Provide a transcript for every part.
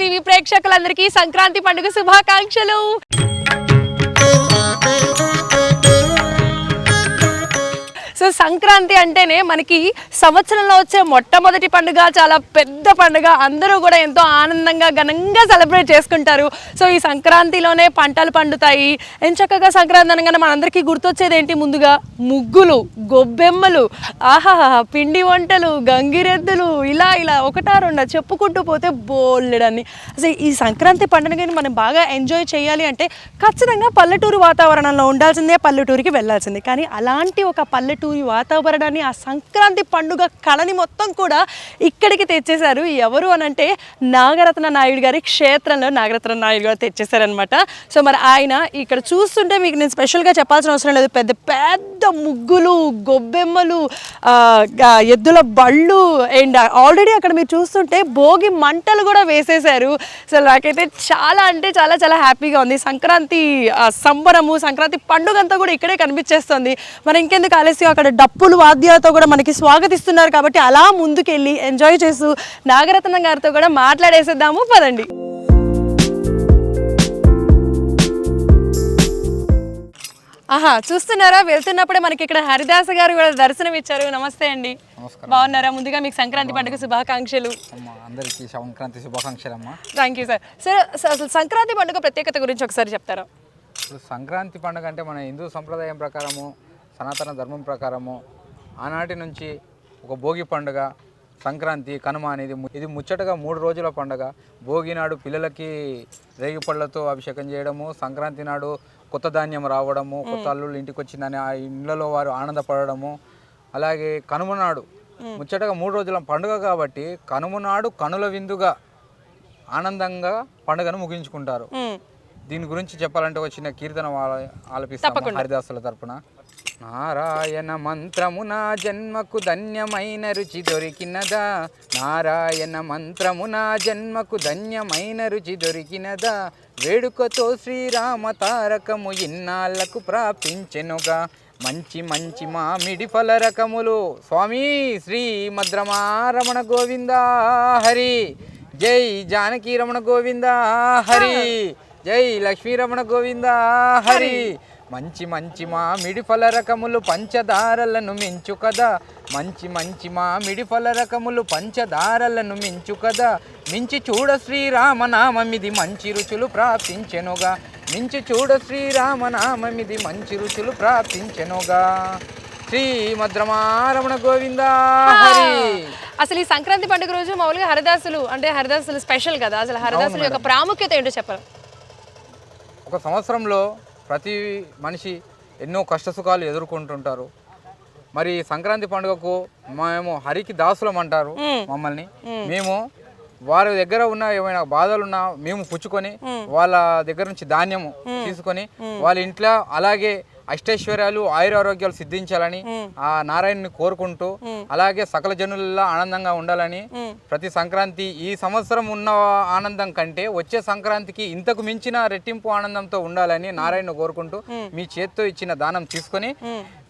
TV ప్రేక్షకులందరికీ సంక్రాంతి పండుగ శుభాకాంక్షలు. సో సంక్రాంతి అంటేనే మనకి సంవత్సరంలో వచ్చే మొట్టమొదటి పండుగ చాలా పెద్ద పండుగ. అందరూ కూడా ఎంతో ఆనందంగా ఘనంగా సెలబ్రేట్ చేసుకుంటారు. సో ఈ సంక్రాంతిలోనే పంటలు పండుతాయి. ఎంచక్కగా సంక్రాంతి అనగానే మనందరికీ గుర్తొచ్చేది ఏంటి? ముందుగా ముగ్గులు గొబ్బెమ్మలు ఆహా పిండి వంటలు గంగిరెద్దులు ఇలా ఇలా ఒకటా రెండా చెప్పుకుంటూ పోతే బోల్లెడన్ని అసలు ఈ సంక్రాంతి పండుగని మనం బాగా ఎంజాయ్ చేయాలి అంటే ఖచ్చితంగా పల్లెటూరు వాతావరణంలో ఉండాల్సిందే పల్లెటూరికి వెళ్ళాల్సిందే. కానీ అలాంటి ఒక పల్లెటూరు ఈ వాతావరణాన్ని ఆ సంక్రాంతి పండుగ కళని మొత్తం కూడా ఇక్కడికి తెచ్చేశారు. ఎవరు అని అంటే నాగరత్న నాయుడు గారి క్షేత్రంలో నాగరత్న నాయుడు గారు తెచ్చేశారనమాట సో మరి ఆయన ఇక్కడ చూస్తుంటే మీకు నేను స్పెషల్గా చెప్పాల్సిన అవసరం లేదు. పెద్ద పెద్ద ముగ్గులు గొబ్బెమ్మలు ఎద్దుల బళ్ళు అండ్ ఆల్రెడీ అక్కడ మీరు చూస్తుంటే భోగి మంటలు కూడా వేసేశారు. సో నాకైతే చాలా అంటే చాలా చాలా హ్యాపీగా ఉంది. సంక్రాంతి సంబరము సంక్రాంతి పండుగ అంతా కూడా ఇక్కడే కనిపించేస్తుంది. మరి ఇంకెందుకు ఆలస్యం? అక్కడ డప్పులు వాద్యాలతో కూడా మనకి స్వాగతిస్తున్నారు కాబట్టి అలా ముందుకెళ్ళి ఎంజాయ్ చేస్తూ నాగరత్నం గారితో కూడా మాట్లాడేసేద్దాము. పదండి. ఆహా చూస్తున్నారా? వెళ్తున్నప్పుడే మనకి ఇక్కడ హరిదాస గారు కూడా దర్శనం ఇచ్చారు. నమస్తే అండి. బాగున్నారా? ముందుగా మీకు సంక్రాంతి పండుగ శుభాకాంక్షలు. అందరికీ సంక్రాంతి శుభాకాంక్షలు అమ్మ థ్యాంక్ యూ సార్ సార్ అస- అసలు సంక్రాంతి పండుగ ప్రత్యేకత గురించి ఒకసారి చెప్తారా? సంక్రాంతి పండుగ అంటే మన హిందూ సంప్రదాయం ప్రకారము సనాతన ధర్మం ప్రకారము ఆనాటి నుంచి ఒక భోగి పండుగ సంక్రాంతి కనుమ అనేది ఇది ముచ్చటగా మూడు రోజుల పండుగ. భోగి నాడు పిల్లలకి రేగి పళ్ళతో అభిషేకం చేయడము సంక్రాంతి నాడు కొత్త ధాన్యం రావడము కొత్త అల్లుళ్ళు ఇంటికి వచ్చిందని ఆ ఇండ్లలో వారు ఆనందపడడము. అలాగే కనుమ నాడు ముచ్చటగా మూడు రోజుల పండుగ కాబట్టి కనుమ నాడు కనుల విందుగా ఆనందంగా పండుగను ముగించుకుంటారు. దీని గురించి చెప్పాలంటే చిన్న కీర్తన ఆల- ఆలపిస్తాము హరిదాసుల తరపున. నారాయణ మంత్రము నా జన్మకు ధన్యమైన రుచి దొరికినదా? నారాయణ మంత్రము నా జన్మకు ధన్యమైన రుచి దొరికినదా? వేడుకతో శ్రీరామ తారకము ఇన్నాళ్ళకు ప్రాప్తించెనుగా. మంచి మంచి మామిడి ఫల రకములు. స్వామి శ్రీ మద్రమారమణ గోవిందా హరి. జై జానకి రమణ గోవిందా హరి. జై లక్ష్మీ రమణ గోవిందా హరి. మంచి మంచి మామిడి ఫల రకములు పంచదారలను మించు కదా. మంచి మంచి మామిడి ఫల రకములు పంచదారలను మించు కదా. మించి చూడ శ్రీరామనామమిది మంచి రుచులు ప్రాప్తించెనుగా. మించి చూడ శ్రీరామనామమిది మంచి రుచులు ప్రాప్తించెనుగా. శ్రీ మద్రమారమణ గోవిందా హరి! అసలు ఈ సంక్రాంతి పండుగ రోజు మామూలుగా హరిదాసులు అంటే హరిదాసులు స్పెషల్ కదా. అసలు హరిదాసుల యొక్క ప్రాముఖ్యత ఏంటో చెప్పరు? ఒక సంవత్సరంలో ప్రతి మనిషి ఎన్నో కష్టసుఖాలు ఎదుర్కొంటుంటారు. మరి సంక్రాంతి పండుగకు మేము హరికి దాసులం అంటారు మమ్మల్ని. మేము. వారి దగ్గర ఉన్న ఏమైనా బాధలున్నా మేము పుచ్చుకొని వాళ్ళ దగ్గర నుంచి ధాన్యము తీసుకొని వాళ్ళ ఇంట్లో అలాగే అష్టైశ్వర్యాలు ఆయురారోగ్యాలు సిద్ధించాలని ఆ నారాయణని కోరుకుంటూ అలాగే సకల జనులలో ఆనందంగా ఉండాలని ప్రతి సంక్రాంతి ఈ సంవత్సరం ఉన్న ఆనందం కంటే వచ్చే సంక్రాంతికి ఇంతకు మించిన రెట్టింపు ఆనందంతో ఉండాలని నారాయణ కోరుకుంటూ మీ చేత్తో ఇచ్చిన దానం తీసుకొని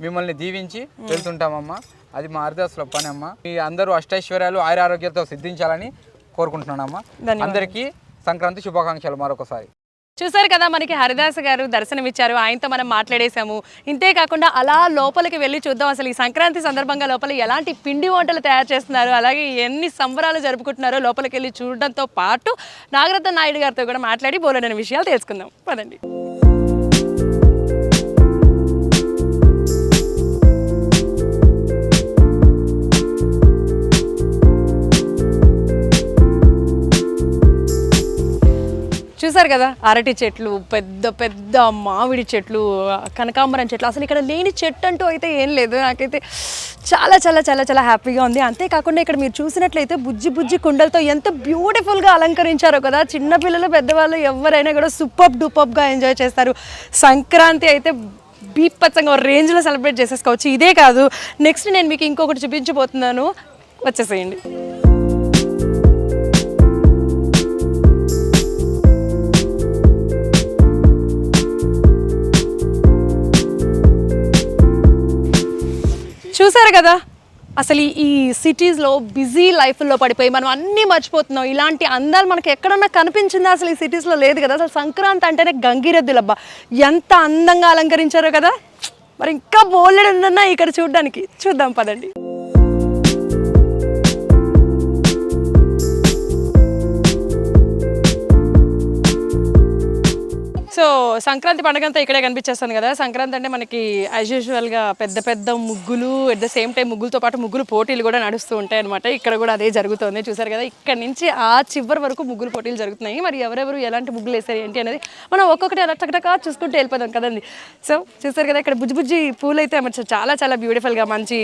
మిమ్మల్ని దీవించి వెళ్తుంటామమ్మా. అది మా హరిదాసుల పని అమ్మా. మీ అందరూ అష్టైశ్వర్యాలు ఆయురారోగ్యాలతో సిద్ధించాలని కోరుకుంటున్నానమ్మా. అందరికీ సంక్రాంతి శుభాకాంక్షలు మరొకసారి. చూసారు కదా మనకి హరిదాస్ గారు దర్శనం ఇచ్చారు ఆయనతో మనం మాట్లాడేశాము. ఇంతే కాకుండా అలా లోపలికి వెళ్ళి చూద్దాం. అసలు ఈ సంక్రాంతి సందర్భంగా లోపల ఎలాంటి పిండి వంటలు తయారు చేస్తున్నారు అలాగే ఎన్ని సంబరాలు జరుపుకుంటున్నారో లోపలికి వెళ్ళి చూడడంతో పాటు నాగరత్న నాయుడు గారితో కూడా మాట్లాడి బోలెడని విషయాలు తెలుసుకుందాం. పదండి. చూసారు కదా అరటి చెట్లు పెద్ద పెద్ద మామిడి చెట్లు కనకాంబరం చెట్లు. అసలు ఇక్కడ లేని చెట్టు అంటూ అయితే ఏం లేదు. నాకైతే చాలా చాలా చాలా చాలా హ్యాపీగా ఉంది. అంతేకాకుండా ఇక్కడ మీరు చూసినట్లయితే బుజ్జి బుజ్జి కుండలతో ఎంత బ్యూటిఫుల్గా అలంకరించారో కదా. చిన్నపిల్లలు పెద్దవాళ్ళు ఎవరైనా కూడా సూపర్ డూపప్గా ఎంజాయ్ చేస్తారు. సంక్రాంతి అయితే బీపచ్చంగా రేంజ్లో సెలబ్రేట్ చేసేసుకోవచ్చు. ఇదే కాదు నెక్స్ట్ నేను మీకు ఇంకొకటి చూపించబోతున్నాను. వచ్చేసేయండి. చూసారు కదా? అసలు ఈ- సిటీస్లో బిజీ లైఫ్లో పడిపోయి మనం అన్నీ మర్చిపోతున్నాం. ఇలాంటి అందాలు మనకి ఎక్కడన్నా కనిపించిందా అసలు ఈ సిటీస్లో లేదు కదా? అసలు సంక్రాంతి అంటేనే గంగిరెద్దులబ్బా. ఎంత అందంగా అలంకరించారో కదా? మరి ఇంకా బోల్డెడ్ ఉందన్నా ఇక్కడ చూడడానికి. చూద్దాం పదండి. సో సంక్రాంతి పండుగ అంతా ఇక్కడే కనిపించేస్తుంది కదా. సంక్రాంతి అంటే మనకి యాజ్ యూజువల్గా పెద్ద పెద్ద ముగ్గులు అట్ ద సేమ్ టైం ముగ్గులతో పాటు ముగ్గులు పోటీలు కూడా నడుస్తూ ఉంటాయి అనమాట ఇక్కడ కూడా అదే జరుగుతుంది. చూసారు కదా ఇక్కడ నుంచి ఆ చివరి వరకు ముగ్గులు పోటీలు జరుగుతున్నాయి. మరి ఎవరెవరు ఎలాంటి ముగ్గులు వేస్తారు ఏంటి అనేది మనం ఒక్కొక్కటి అలా టకటకా చూసుకుంటూ వెళ్ళిపోదాం కదండి. సో చూసారు కదా ఇక్కడ బుజ్జి బుజ్జి పూలు అయితే అమర్చారు చాలా చాలా బ్యూటిఫుల్గా మంచి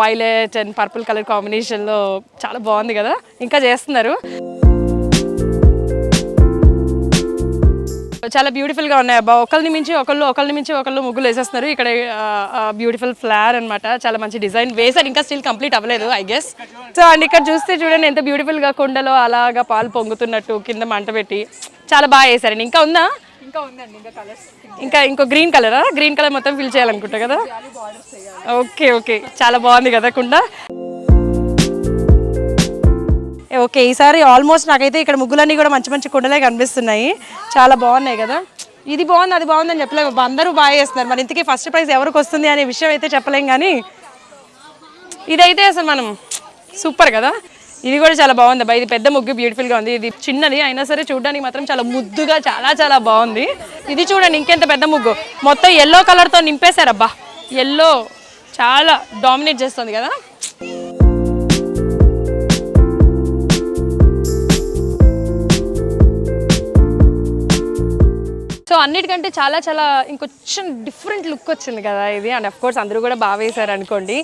వైలెట్ అండ్ పర్పుల్ కలర్ కాంబినేషన్లో చాలా బాగుంది కదా. ఇంకా చేస్తున్నారు. చాలా బ్యూటిఫుల్గా ఉన్నాయి. అబ్బా ఒకరిని మించి ఒకళ్ళు ఒకరిని మించి ఒకళ్ళు ముగ్గులు వేసేస్తున్నారు. ఇక్కడ బ్యూటిఫుల్ ఫ్లవర్ అన్నమాట. చాలా మంచి డిజైన్ వేసారు ఇంకా స్టిల్ కంప్లీట్ అవ్వలేదు ఐ గెస్ సో అండ్ ఇక్కడ చూస్తే చూడండి ఎంత బ్యూటిఫుల్గా కుండలో అలాగా పాలు పొంగుతున్నట్టు కింద మంట పెట్టి చాలా బాగా వేసారండి ఇంకా ఉందా? ఇంకా ఉందండి ఇంకా కలర్స్ ఇంకా ఇంకో గ్రీన్ కలరా గ్రీన్ కలర్ మొత్తం ఫిల్ చేయాలనుకుంటా కదా? ఓకే ఓకే చాలా బాగుంది కదా కుండ? ఓకే ఈసారి ఆల్మోస్ట్ నాకైతే ఇక్కడ ముగ్గులన్నీ కూడా మంచి మంచి కుండలే కనిపిస్తున్నాయి. చాలా బాగున్నాయి కదా. ఇది బాగుంది అది బాగుంది అని చెప్పలేము అందరూ బాగా చేస్తున్నారు. మరి ఇంతకీ ఫస్ట్ ప్రైజ్ ఎవరికి వస్తుంది అనే విషయం అయితే చెప్పలేం కానీ ఇదైతే అసలు మనం సూపర్ కదా. ఇది కూడా చాలా బాగుంది. అబ్బా ఇది పెద్ద ముగ్గు బ్యూటిఫుల్గా ఉంది. ఇది చిన్నది అయినా సరే చూడడానికి మాత్రం చాలా ముద్దుగా చాలా చాలా బాగుంది. ఇది చూడండి ఇంకెంత పెద్ద ముగ్గు. మొత్తం ఎల్లో కలర్తో నింపేశారబ్బా ఎల్లో చాలా డామినేట్ చేస్తుంది కదా. సో అన్నిటికంటే చాలా చాలా ఇంకొంచెం డిఫరెంట్ లుక్ వచ్చింది కదా ఇది. అండ్ అఫ్ కోర్స్ అందరూ కూడా బాగా వేశారు అనుకోండి.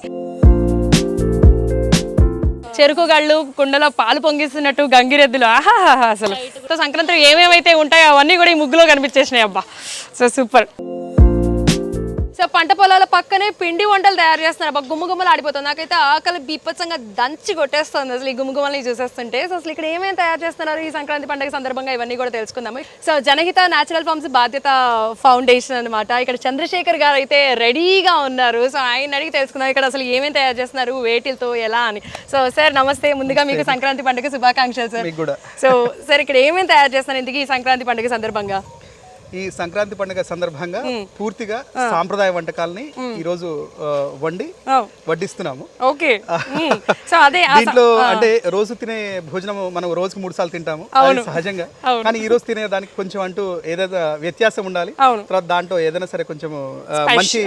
చెరుకు గళ్ళు కుండలో పాలు పొంగిస్తున్నట్టు గంగిరెద్దులు. ఆహాహా అసలు. సో సంక్రాంతి ఏమేమైతే ఉంటాయో అవన్నీ కూడా ఈ ముగ్గులో కనిపించేసినాయి అబ్బా. So super. సో పంట పొలాల పక్కనే పిండి వంటలు తయారు చేస్తున్నారు. అబ్బా గుమ్మ గుమ్మలు ఆడిపోతుంది నాకైతే ఆకలి బీపత్సంగా దంచి కొట్టేస్తుంది అసలు ఈ గుమ్మ గుమ్మల్ని చూసేస్తుంటే. సో అసలు ఇక్కడ ఏమేమి తయారు చేస్తున్నారు ఈ సంక్రాంతి పండుగ సందర్భంగా ఇవన్నీ కూడా తెలుసుకుందాము. సో జనహిత న్యాచురల్ ఫార్మ్స్ బాధ్యత ఫౌండేషన్ అన్నమాట. ఇక్కడ చంద్రశేఖర్ గారు అయితే రెడీగా ఉన్నారు. సో ఆయన అడిగి తెలుసుకుందాం ఇక్కడ అసలు ఏమేమి తయారు చేస్తున్నారు వేటిలతో ఎలా అని. సో సార్ నమస్తే. ముందుగా మీకు సంక్రాంతి పండుగ శుభాకాంక్షలు సార్. సో సార్ ఇక్కడ ఏమేమి తయారు చేస్తున్నారు ఇంతకీ ఈ సంక్రాంతి పండుగ సందర్భంగా? ఈ సంక్రాంతి పండుగ సందర్భంగా పూర్తిగా సాంప్రదాయ వంటకాలని ఈ రోజు వండి. వడ్డిస్తున్నాము. ఓకే. సో అదే దీంట్లో అంటే రోజు తినే భోజనం మనం రోజుకు మూడు సార్లు తింటాము. సహజంగా. కానీ ఈ రోజు తినే దానికి కొంచెం అంటూ ఏదైనా వ్యత్యాసం ఉండాలి. తర్వాత దాంట్లో ఏదైనా సరే కొంచెం మంచి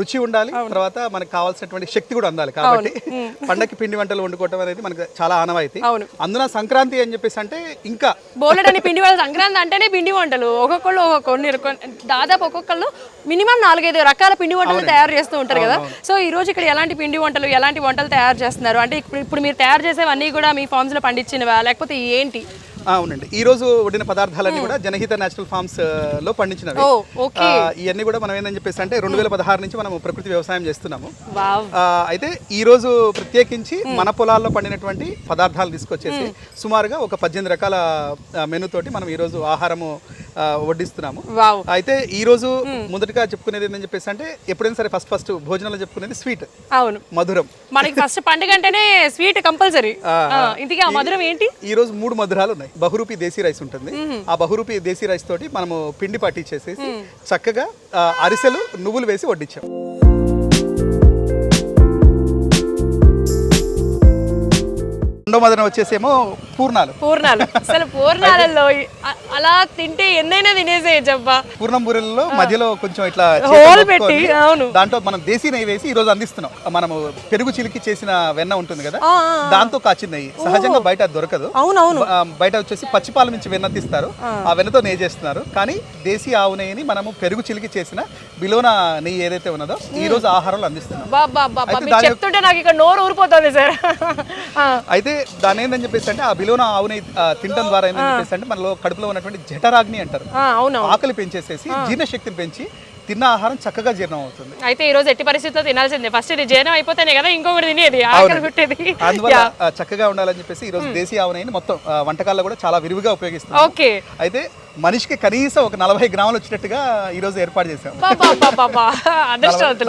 రుచి ఉండాలి తర్వాత మనకు కావాల్సినటువంటి శక్తి కూడా అందాలి కాబట్టి పండగకి పిండి వంటలు వండుకోవటం అనేది మనకు చాలా ఆనవాయితీ. అందున సంక్రాంతి అని చెప్పేసి అంటే ఇంకా బోలెడని పిండి వంటలు సంక్రాంతి అంటేనే పిండి వంటలు. ఒక్కొక్కళ్ళు ఒక్కొక్కరు కొన్ని దాదాపు ఒక్కొక్కళ్ళు మినిమం నాలుగైదు రకాల పిండి వంటలు తయారు చేస్తూ ఉంటారు కదా. సో ఈ రోజు ఇక్కడ ఎలాంటి పిండి వంటలు ఎలాంటి వంటలు తయారు చేస్తున్నారు? అంటే ఇప్పుడు ఇప్పుడు మీరు తయారు చేసేవన్నీ కూడా మీ ఫార్మ్స్లో పండించినవా? లేకపోతే ఏంటి? అవునండి. ఈ రోజు వండిన పదార్థాలన్నీ కూడా జనహిత నేచురల్ ఫార్మ్స్లో పండించినవి. ఇవన్నీ కూడా మనం ఏంటని చెప్పేసి అంటే రెండు వేల పదహారు నుంచి మనం ప్రకృతి వ్యవసాయం చేస్తున్నాము. అయితే ఈ రోజు ప్రత్యేకించి మన పొలాల్లో పండినటువంటి పదార్థాలు తీసుకొచ్చేసి సుమారుగా ఒక పద్దెనిమిది రకాల ఆ, మెనూ తోటి మనం ఈ రోజు ఆహారము వడ్డిస్తున్నాము. వావ్. అయితే ఈ రోజు మొదటగా చెప్పుకునేది ఏంటని చెప్పేసి అంటే ఎప్పుడైనా సరే ఫస్ట్ ఫస్ట్ భోజనంలో చెప్పుకునేది స్వీట్. అవును. మధురం. మనకి ఫస్ట్ పండుగ అంటేనే స్వీట్ కంపల్సరీ. ఇంతకీ ఆ మధురం ఏంటి? ఈ రోజు మూడు మధురాలు ఉన్నాయి. బహురూపి దేశీ రైస్ ఉంటుంది. ఆ బహురూపి దేశీ రైస్ తోటి మనము పిండి పట్టించేసేసి చక్కగా అరిసెలు నువ్వులు వేసి వడ్డించాం. రెండో మధురం వచ్చేసేమో పూర్ణాలు. పూర్ణాలు. అసలు పూర్ణాలలో అలా తింటే ఎన్నైనా తినేసేయచ్చు అబ్బా. పూర్ణం బూరెల్లో మధ్యలో కొంచెం ఇట్లా హోల్ పెట్టి, అవును. దాంట్లో మనం దేశీ నెయ్యి వేసి ఈ రోజు అందిస్తున్నాం. మనము పెరుగు చిలికి చేసిన వెన్న ఉంటుంది కదా దాంతో కాచిన నెయ్యి. సహజంగా బయట దొరకదు. అవునవును. బయట వచ్చేసి పచ్చిపాల నుంచి వెన్న తీస్తారు. ఆ. వెన్నతో నెయ్యి చేస్తున్నారు. కానీ దేశీ ఆవు నెయ్యిని మనము పెరుగు చిలికి చేసిన బిలోన నెయ్యి ఏదైతే ఉన్నదో ఈ రోజు ఆహారంలో అందిస్తున్నాం. చెప్తుంటే నాకు ఇక్కడ నోరు ఊరిపోతుంది సార్. అయితే దాని ఏందని చెప్పేసి అంటే ఆ బిలోన ఆవు నెయ్యి ఆ, తినడం ద్వారా ఏంటని చెప్పేసి అంటే మనలో కడుపులో ఉన్నటువంటి జఠరాగ్ని అంటారు. ఆకలి పెంచేసేసి జీర్ణశక్తిని పెంచి తిన్న ఆహారం చక్కగా జీర్ణం అవుతుంది. అయితే ఈ రోజు ఎట్టి పరిస్థితుల్లో తినాల్సిందే. ఫస్ట్ ఇది జీర్ణం అయిపోతేనే కదా ఇంకొకటి తినేది ఆకలి పుట్టేది. అందువల్ల చక్కగా ఉండాలని చెప్పేసి ఈ రోజు దేశీయ ఆవు నెయ్యిని మొత్తం వంటకాల్లో కూడా చాలా విరివిగా ఉపయోగిస్తున్నాం ఓకే. అయితే మనిషికి కనీసం ఒక నలభై గ్రాములు వచ్చేటట్టుగా ఈ రోజు ఏర్పాటు చేసాం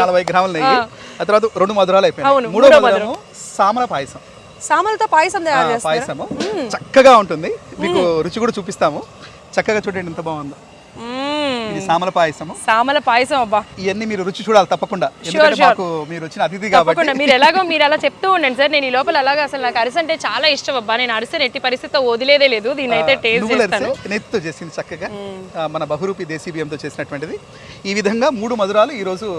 నలభై గ్రాముల నెయ్యి ఆ. తర్వాత రెండు మధురాలు అయిపోయాయి మూడో మూడో మధురము సామల పాయసం. సామలతో పాయసం తయారు చేస్తారు? పాయసము. చక్కగా ఉంటుంది. మీకు రుచి కూడా చూపిస్తాము. చక్కగా చూడండి ఎంత బాగుందో. ఇది సామల పాయసము. సామల పాయసం అబ్బా. ఇవన్నీ మీరు రుచి చూడాలి తప్పకుండా. ఎందుకంటే మాకు మీరు వచ్చిన అతిథి కాబట్టి. తప్పకుండా. మీరు ఎలాగో మీరు అలా చెప్తూ ఉండండి సార్. నేను ఈ లోపల అలాగా అసలు నాకు అరిసె అంటే చాలా ఇష్టం అబ్బా. నేను అరిసె ఎట్టి పరిస్థితితో వదిలేదే లేదు. దీని అయితే టేస్ట్ చేస్తాను. నెత్తితో చేసింది చక్కగా. మన బహురూపి దేశీ బియ్యంతో చేసినటువంటిది. ఈ విధంగా మూడు మధురాలు ఈరోజు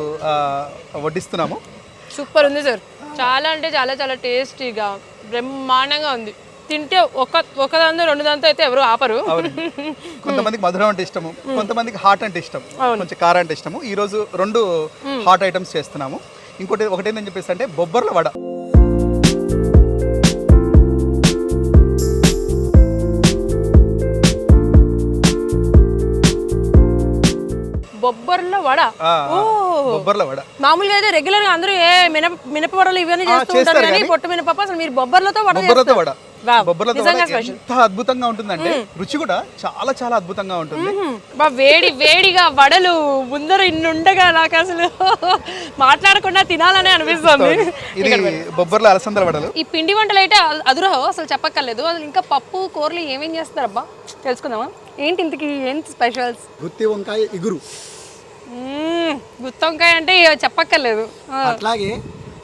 వడ్డిస్తున్నాము. సూపర్ ఉంది సార్. చాలా అంటే చాలా చాలా టేస్టీగా బ్రహ్మాండంగా ఉంది. తింటే ఒక ఒక దాంతో రెండు దాంతో అయితే ఎవరు ఆపరు. కొంతమందికి మధురం అంటే ఇష్టము కొంతమందికి హాట్ అంటే ఇష్టం కొంచెం కారం అంటే ఇష్టము. ఈ రోజు రెండు హాట్ ఐటమ్స్ చేస్తున్నాము. ఇంకోటి ఒకటి ఏంటని చెప్పేసి అంటే బొబ్బర్ల వడ. బొబ్బర్ల వడ. ఓ. బొబ్బర్ల వడ. మామూలుగా అయితే రెగ్యులర్గా అందరూ ఏ మినప మినప వడలు ఇవన్నీ చేస్తూ ఉంటారు కానీ పొట్టు మినపప్పు అసలు మీరు బొబ్బర్లతో వడ బొబ్బర్లతో వడ. బొబ్బర్లతో. ఎంత అద్భుతంగా ఉంటుందంటే రుచి కూడా చాలా చాలా అద్భుతంగా ఉంటుంది. బా వేడి వేడిగా వడలు ముందర ఇన్ని ఉండగా నాకు అసలు మాట్లాడకుండా తినాలనే అనిపిస్తుంది. ఇది బొబ్బర్ల అలసందల వడలు. ఈ పిండి వంటలు అయితే అదురహో అసలు చెప్పక్కర్లేదు. అసలు ఇంకా పప్పు కూరలు ఏమేం చేస్తారబ్బా? తెలుసుకుందామా? ఏంటి ఇంతకి ఏంటి స్పెషల్స్ గుత్తి వంకాయ ఇగురు. గుత్తొంకాయ అంటే చెప్పక్కర్లేదు. అట్లాగే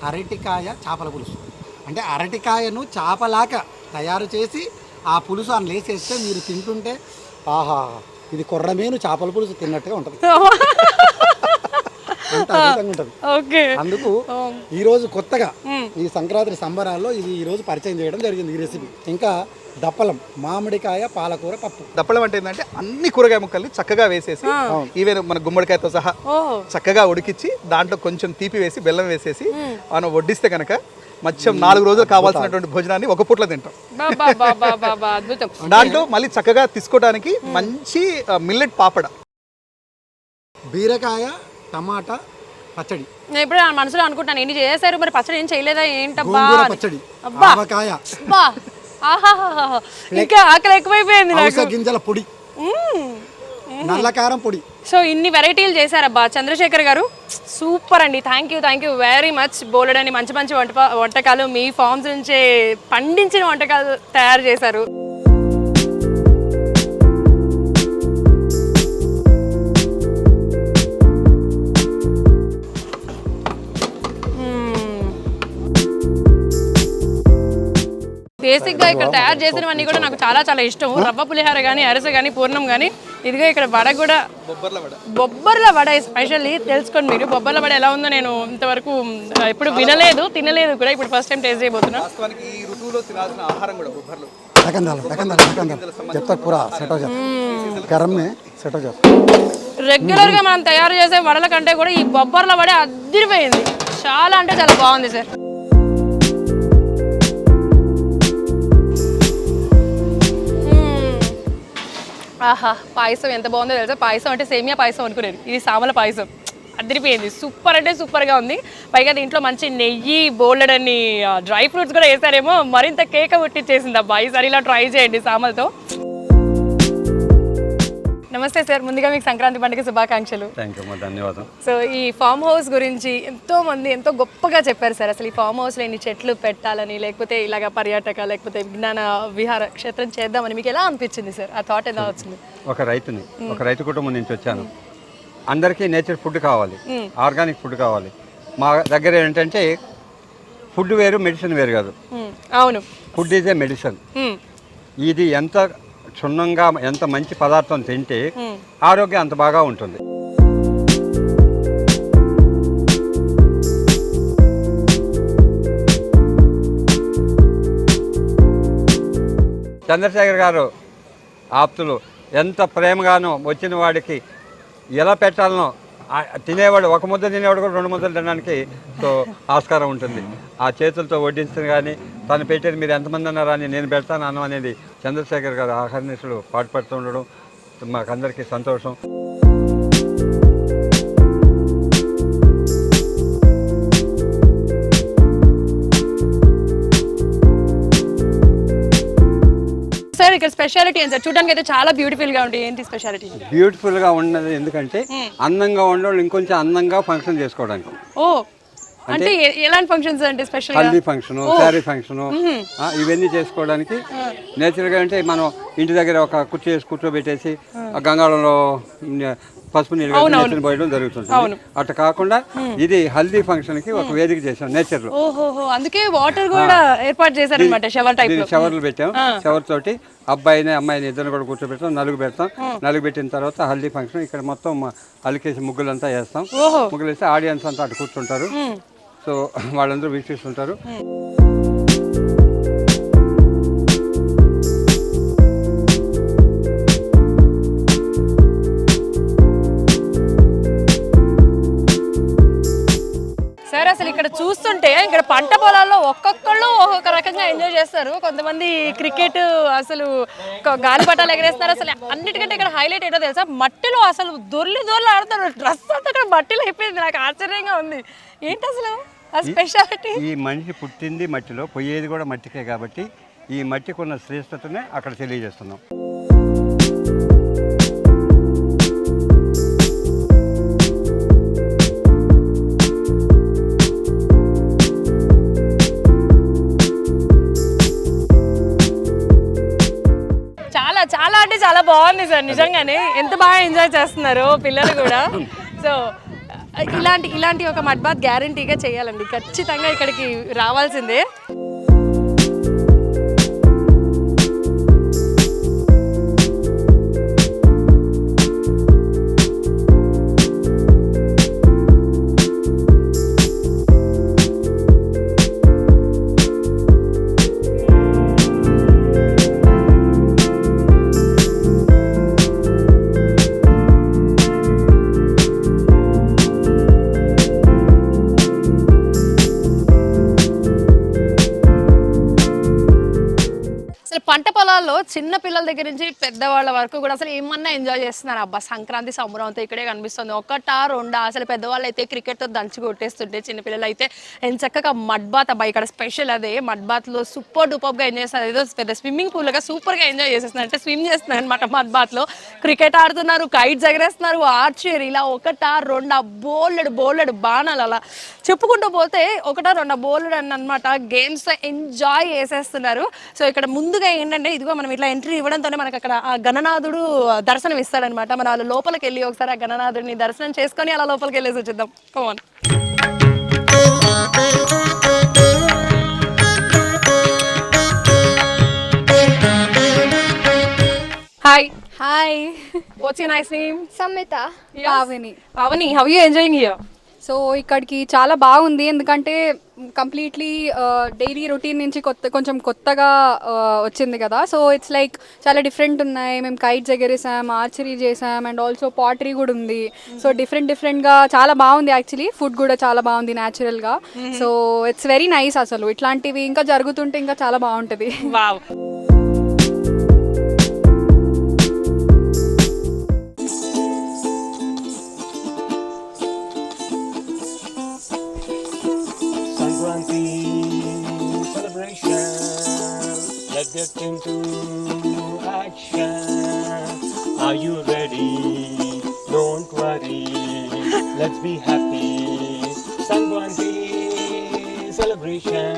అరటికాయ చేపల పులుసు. అంటే అరటికాయను చేపలాక తయారు చేసి ఆ పులుసు అని లేసేస్తే మీరు తింటుంటే ఆహా ఇది కొర్రమేను చేపల పులుసు తిన్నట్టుగా ఉంటుంది. ఓకే. అందుకు ఈ రోజు కొత్తగా ఈ సంక్రాంతి సంబరాల్లో ఇది ఈ రోజు పరిచయం చేయడం జరిగింది ఈ రెసిపీ ఇంకా దప్పలం మామిడికాయ పాలకూర పప్పు. దప్పలం అంటే ఏంటంటే అన్ని కూరగాయ ముక్కల్ని చక్కగా వేసేసి ఈవెన్ మన గుమ్మడికాయతో సహా ఓహో చక్కగా ఉడికిచ్చి దాంట్లో కొంచెం తీపి వేసి బెల్లం వేసేసి మనం వడ్డిస్తే కనుక మత్స్యం నాలుగు రోజులు కావాల్సినటువంటి భోజనాన్ని ఒక పూట్ల తింటాం. బాబా బాబా బాబా అద్భుతం. దాంట్లో మళ్ళీ చక్కగా తీసుకోవడానికి మంచి మిల్లెట్ పాపడ. బీరకాయ టమాటా పచ్చడి. నేను ఇప్పుడు నా మనసులో అనుకుంటాను ఎన్ని చేశారు మరి పచ్చడి ఏం చేయలేదా ఏంటబ్బా గోంగూర. పచ్చడి అబ్బా ఆవకాయ. అబ్బా ఆహాహాహా. ఇంకా ఆకలి ఎక్కువైపోయింది నాకు. గింజల పొడి. నల్లకారం పొడి. సో ఇన్ని వెరైటీలు చేశారబ్బా చంద్రశేఖర్ గారు. సూపర్ అండి. Thank you thank you very much బోలెడని మంచి మంచి వంట వంటకాలు మీ ఫార్మ్స్ నుంచే పండించిన వంటకాలు తయారు చేశారు. బేసిక్గా ఇక్కడ తయారు చేసినవన్నీ కూడా నాకు చాలా చాలా ఇష్టం. రవ్వ పులిహార కానీ అరస కానీ పూర్ణం కానీ ఇదిగో ఇక్కడ వడ కూడా బొబ్బర్ల వడ. బొబ్బర్ల వడ ఎస్పెషల్లీ తెలుసుకోండి మీరు. బొబ్బర్ల వడ ఎలా ఉందో నేను ఇంతవరకు ఎప్పుడు వినలేదు తినలేదు కూడా. ఇప్పుడు ఫస్ట్ టైం టేస్ట్ చేయబోతున్నా. వాస్తవానికి ఈ ఋతువులో తినాల్సిన ఆహారం కూడా బొబ్బర్లు. డకందాలు డకందాలు డకందాలు చెప్తా కూర సెట్ అవుతుంది గరం మే సెట్ అవుతుంది రెగ్యులర్గా మనం తయారు చేసే వడల కంటే కూడా ఈ బొబ్బర్ల వడ అదిరిపోయింది చాలా అంటే చాలా బాగుంది సార్ ఆహా పాయసం ఎంత బాగుందో తెలుసా? పాయసం అంటే సేమియా పాయసం అనుకునేది. ఇది సామల పాయసం. అదిరిపోయింది. సూపర్ అంటే సూపర్గా ఉంది. పైగా దీంట్లో మంచి నెయ్యి బోల్డని డ్రై ఫ్రూట్స్ కూడా వేసారేమో మరింత కేక పుట్టించేసింది అబ్బా. ఈసారి ఇలా ట్రై చేయండి సామలతో. నమస్తే సార్ ముందుగా మీకు సంక్రాంతి పండుగ శుభాకాంక్షలు. ధన్యవాదం సో ఈ ఫామ్ హౌస్ గురించి ఎంతో మంది ఎంతో గొప్పగా చెప్పారు సార్. అసలు ఈ ఫామ్ హౌస్లో ఇన్ని చెట్లు పెట్టాలని లేకపోతే ఇలాగ పర్యాటక లేకపోతే విజ్ఞాన విహార క్షేత్రం చేద్దామని మీకు ఎలా అనిపించింది సార్? ఆ థాట్ ఎలా వచ్చింది? ఒక రైతుని ఒక రైతు కుటుంబం నుంచి వచ్చాను. అందరికీ నేచర్ ఫుడ్ కావాలి ఆర్గానిక్ ఫుడ్ కావాలి. మా దగ్గర ఏంటంటే ఫుడ్ వేరు మెడిసిన్ వేరు కాదు. అవును. Food is a medicine. ఇది ఎంత క్షుణ్ణంగా ఎంత మంచి పదార్థం తింటే ఆరోగ్యం అంత బాగా ఉంటుంది. చంద్రశేఖర్ గారు ఆప్తులు ఎంత ప్రేమగానో వచ్చిన వాడికి ఎలా పెట్టాలనో తినేవాడు ఒక ముద్ద తినేవాడు కూడా రెండు ముద్దలు తినడానికి సో ఆస్కారం ఉంటుంది. ఆ చేతులతో వడ్డించడం కానీ తను పెట్టేది మీరు ఎంతమంది అన్నారా అని నేను పెడతాను అన్నం అనేది చంద్రశేఖర్ గారు ఆహర్నిశలు పాటుపడుతుండడం మాకందరికీ సంతోషం. సార్ ఇక్కడ స్పెషాలిటీ ఏంటి సార్? చూడడానికి అయితే చాలా బ్యూటిఫుల్గా ఉంది. ఏంటి స్పెషాలిటీ బ్యూటిఫుల్గా ఉండదు ఎందుకంటే అందంగా ఉండడం ఇంకొంచెం అందంగా ఫంక్షన్ చేసుకోవడానికి. ఓ అంటే ఎలాంటి ఫంక్షన్స్ అంటే స్పెషల్గా? హల్దీ ఫంక్షన్ శారీ ఫంక్షన్ ఇవన్నీ చేసుకోవడానికి నేచురల్గా అంటే మనం ఇంటి దగ్గర ఒక కుర్చీ వేసి కూర్చోబెట్టేసి గంగాళంలో పసుపు నీళ్ళు పోయడం జరుగుతుంది. అట్లా కాకుండా ఇది హల్దీ ఫంక్షన్కి ఒక వేదిక చేసాం నేచర్లో అందుకే వాటర్ కూడా ఏర్పాటు షవర్ టైప్లో. షవర్లు పెట్టాం. షవర్ తోటి అబ్బాయిని అమ్మాయిని ఇద్దరు కూడా కూర్చోబెడతాం నలుగు పెడతాం. నలుగు పెట్టిన తర్వాత హల్దీ ఫంక్షన్ ఇక్కడ మొత్తం అలికేసి ముగ్గులంతా వేస్తాం. ముగ్గులు వేస్తే ఆడియన్స్ అంతా అటు కూర్చుంటారు. సో వాళ్ళందరూ వీక్షిస్తుంటారు ఇక్కడ చూస్తుంటే ఇక్కడ పంట పొలాల్లో ఒక్కొక్కళ్ళు ఒక్కొక్క రకంగా ఎంజాయ్ చేస్తారు. కొంతమంది క్రికెట్ అసలు గాలిపటాలు ఎగరేస్తున్నారు. అసలు అన్నిటికంటే ఇక్కడ హైలైట్ ఏంటో తెలుసా? మట్టిలో అసలు దొర్లి దొర్లి ఆడుతారు డ్రెస్ అంతా ఇక్కడ మట్టిలో అయిపోయింది. నాకు ఆశ్చర్యంగా ఉంది. ఏంటి అసలు? ఆ స్పెషాలిటీ ఈ మనిషి పుట్టింది మట్టిలో పోయేది కూడా మట్టికే కాబట్టి ఈ మట్టికి ఉన్న శ్రేష్టతనే అక్కడ తెలియజేస్తున్నాం. చాలా చాలా అంటే చాలా బాగుంది సార్ నిజంగానే. ఎంత బాగా ఎంజాయ్ చేస్తున్నారు పిల్లలు కూడా. సో ఇలాంటి ఇలాంటి ఒక మడ్బాత్ గ్యారంటీగా చేయాలండి. ఖచ్చితంగా ఇక్కడికి రావాల్సిందే. చిన్న పిల్లల దగ్గర నుంచి పెద్దవాళ్ళ వరకు కూడా అసలు ఏమన్నా ఎంజాయ్ చేస్తున్నారు? అబ్బా సంక్రాంతి సంబరంతో ఇక్కడే కనిపిస్తుంది. ఒకటా రెండా అసలు పెద్దవాళ్ళు అయితే క్రికెట్తో దంచి కొట్టేస్తుంటే చిన్నపిల్లలు అయితే ఎంత చక్కగా మడ్ బాత్ అబ్బా ఇక్కడ స్పెషల్ అదే. మడ్ బాత్లో సూపర్ డూపర్గా ఎంజాయ్ చేస్తారు ఏదో పెద్ద స్విమ్మింగ్ పూల్గా సూపర్గా ఎంజాయ్ చేసేస్తున్నారు అంటే స్విమ్ చేస్తున్నారు అనమాట మడ్ బాత్లో. క్రికెట్ ఆడుతున్నారు కైట్స్ ఎగరేస్తున్నారు ఆర్చర్ ఇలా ఒకటా రెండా బోల్డ్ బోలెడు బాణాలు అలా చెప్పుకుంటూ పోతే ఒకటా రెండా బోల్డ్ అని అనమాట గేమ్స్ ఎంజాయ్ చేసేస్తున్నారు. సో ఇక్కడ ముందుగా ఏంటంటే ఇదిగో మనం ఇట్లా ఎంట్రీ ఇవ్వడంతోనే మనకి అక్కడ ఆ గణనాథుడు దర్శనం ఇస్తాడనమాట మన వాళ్ళ లోపలికి వెళ్ళి ఒకసారి ఆ గణనాథుడిని దర్శనం చేసుకొని అలా లోపలికి వెళ్ళేసి వచ్చేద్దాం. Come on hi hi what's your nice name Sammita Pavani Pavani how you enjoying here so ఇక్కడికి చాలా బాగుంది. ఎందుకంటే కంప్లీట్లీ డైలీ రొటీన్ నుంచి కొత్త కొంచెం కొత్తగా వచ్చింది కదా. సో ఇట్స్ లైక్ చాలా డిఫరెంట్ ఉన్నాయి. మేము కైట్స్ ఎగరేసాం ఆర్చరీ చేసాం అండ్ ఆల్సో పాటరీ కూడా ఉంది. సో డిఫరెంట్ డిఫరెంట్గా చాలా బాగుంది యాక్చువల్లీ. ఫుడ్ కూడా చాలా బాగుంది న్యాచురల్గా. సో ఇట్స్ వెరీ నైస్ అసలు. ఇట్లాంటివి ఇంకా జరుగుతుంటే ఇంకా చాలా బాగుంటుంది. Wow. Let's get into action. Are you ready? Don't worry. Let's be happy. Sankranti celebration.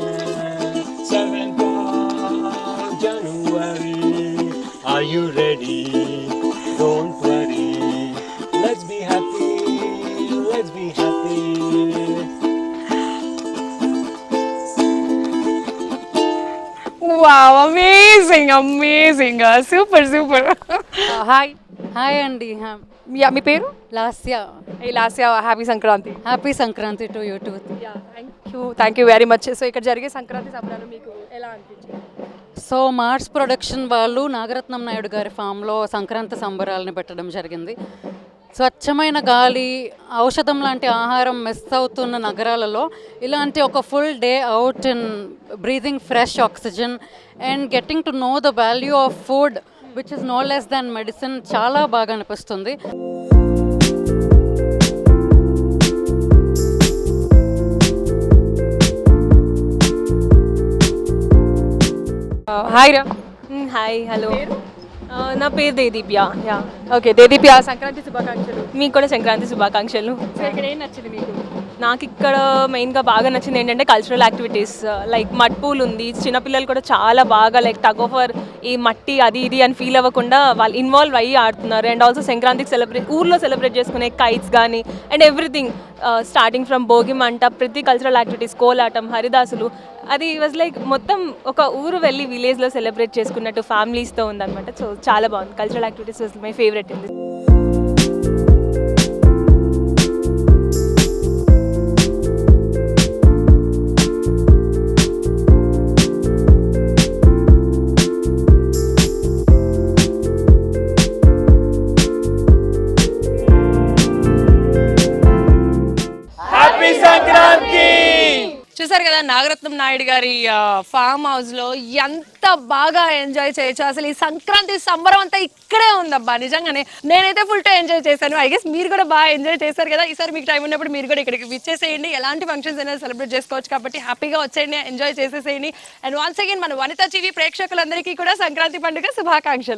7th of January. Are you ready? Wow amazing amazing super super hi hi అండి yeah మీ పేరు? లాస్య ఈ last happy Sankranti happy Sankranti to you too thank you thank you very much so ఇక్కడ జరిగే సంక్రాంతి సంబరాలు మీకు ఎలా అనిపించింది సో మార్స్ ప్రొడక్షన్ వాళ్ళు నాగరత్నం నాయుడు గారి ఫామ్లో సంక్రాంతి సంబరాలని పెట్టడం జరిగింది. స్వచ్ఛమైన గాలి ఔషధం లాంటి ఆహారం మిస్ అవుతున్న నగరాలలో ఇలాంటి ఒక full day out in breathing fresh oxygen and getting to know the value of food which is no less than medicine చాలా బాగా అనిపిస్తుంది. హాయ్ రా హాయ్ హలో నా పేరు దేదీప్యా. యా. ఓకే దేదీప్యా సంక్రాంతి శుభాకాంక్షలు. మీకు కూడా సంక్రాంతి శుభాకాంక్షలు. ఇక్కడ ఏం నచ్చింది మీకు? నాకు ఇక్కడ మెయిన్గా బాగా నచ్చింది ఏంటంటే cultural activities like mud pool ఉంది. చిన్నపిల్లలు కూడా చాలా బాగా లైక్ టగ్ ఓవర్ ఈ మట్టి అది ఇది అని ఫీల్ అవ్వకుండా వాళ్ళు ఇన్వాల్వ్ అయ్యి ఆడుతున్నారు. అండ్ ఆల్సో సంక్రాంతికి సెలబ్రేట్ ఊర్లో సెలబ్రేట్ చేసుకునే కైట్స్ కానీ and everything starting from Bhogi మంట ప్రతి కల్చరల్ యాక్టివిటీస్ కోలాటం హరిదాసులు అది వాజ్ లైక్ మొత్తం ఒక ఊరు వెళ్ళి విలేజ్లో సెలబ్రేట్ చేసుకున్నట్టు ఫ్యామిలీస్తో ఉందన్నమాట. సో చాలా బాగుంది. Cultural activities was my favourite in farm హౌస్లో ఎంత బాగా ఎంజాయ్ చేయొచ్చు అసలు ఈ సంక్రాంతి సంబరం అంతా ఇక్కడే ఉందబ్బా. నిజంగానే నేనైతే ఫుల్ టైం ఎంజాయ్ చేశాను. ఐ గెస్ మీరు కూడా బాగా ఎంజాయ్ చేశారు కదా. ఈసారి మీకు టైం ఉన్నప్పుడు మీరు కూడా ఇక్కడికి విచ్చేసేయండి ఎలాంటి ఫంక్షన్స్ అయినా సెలబ్రేట్ చేసుకోవచ్చు కాబట్టి హ్యాపీగా వచ్చేయండి ఎంజాయ్ చేసేసేయండి. అండ్ వన్స్ అగైన్ మన వనిత టీవీ ప్రేక్షకులందరికీ కూడా సంక్రాంతి పండుగ శుభాకాంక్షలు.